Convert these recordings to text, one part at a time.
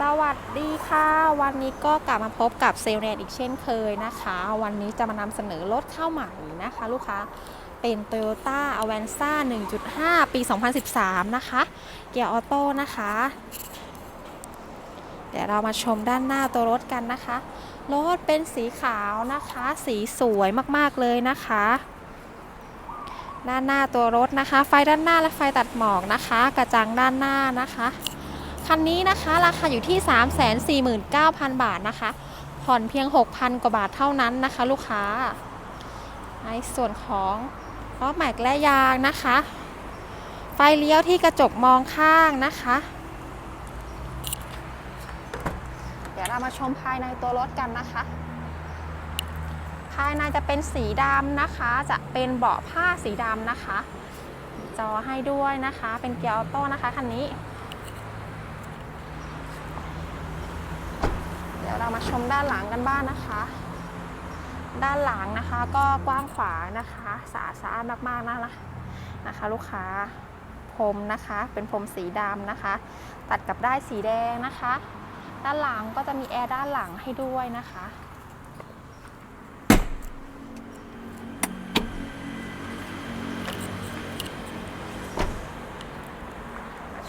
สวัสดีค่ะ วันนี้ก็กลับมาพบกับเซลล์แนนอีกเช่นเคยนะคะ วันนี้จะมานำเสนอรถเข้าใหม่นะคะ ลูกค้าเป็น Toyota Avanza 1.5 ปี 2013 นะคะ เกียร์ออโต้นะคะ เดี๋ยวเรามาชมด้านหน้าตัวรถกันนะคะ รถเป็นสีขาวนะคะ สีสวยมากๆเลยนะคะ ด้านหน้าตัวรถนะคะ ไฟด้านหน้าและไฟตัดหมอกนะคะ กระจังด้านหน้านะคะ คันนี้นะคะราคาอยู่ที่ 349,000 บาทนะคะ ผ่อนเพียง 6,000 กว่าบาทเท่านั้นนะคะ ลูกค้า ในส่วนของล้อแม็กและยางนะคะ ไฟเลี้ยวที่กระจกมองข้างนะคะ เดี๋ยวเรามาชมภายในตัวรถกันนะคะ ภายในจะเป็นสีดำนะคะ จะเป็นเบาะผ้าสีดำนะคะ จอให้ด้วยนะคะ เป็นเกียร์ออโต้นะคะคันนี้ เรามาชมด้านหลังกันบ้างนะคะ ด้านหลังนะคะก็กว้างขวางนะคะสะอาดสะอาดมากๆนะนะคะ ลูกค้าพรมนะคะ เป็นพรมสีดำนะคะ ตัดกับได้สีแดงนะคะ ด้านหลังก็จะมีแอร์ด้านหลังให้ด้วยนะคะ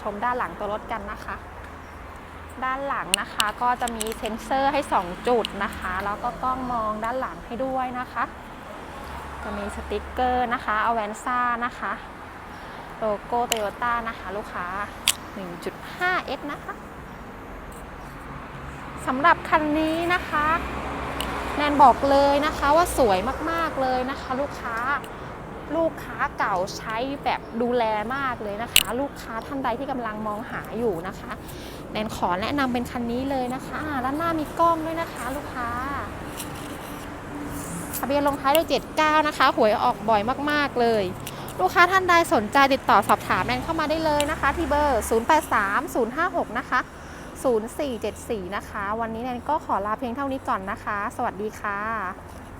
ชมด้านหลังตัวรถกันนะคะ ด้านหลังนะคะ ก็จะมีเซ็นเซอร์ให้ 2 จุดนะคะ แล้วก็กล้องมองด้านหลังให้ด้วยนะคะ จะมีสติกเกอร์นะคะอเวนซ่านะคะโลโก้โตโยต้านะคะลูกค้า 1.5x นะคะสำหรับคันนี้นะคะ แนนบอกเลยนะคะว่าสวยมาก ๆ เลยนะคะ ลูกค้า ลูกค้าเก่าใช้แบบดูแลมากเลยนะคะ ลูกค้าท่านใดที่กำลังมองหาอยู่นะคะแนนขอแนะนำเป็นคันนี้เลยนะคะด้านหน้ามีกล้องด้วยนะคะ ลูกค้าทะเบียนลงท้ายด้วย79 นะคะ หวยออกบ่อยมากๆเลย ลูกค้าท่านใดสนใจติดต่อสอบถามแนนเข้ามาได้เลยนะคะ ที่เบอร์ 083056 นะคะ 0474 นะคะ วันนี้แนนก็ขอลาเพียงเท่านี้ก่อนนะคะ สวัสดีค่ะ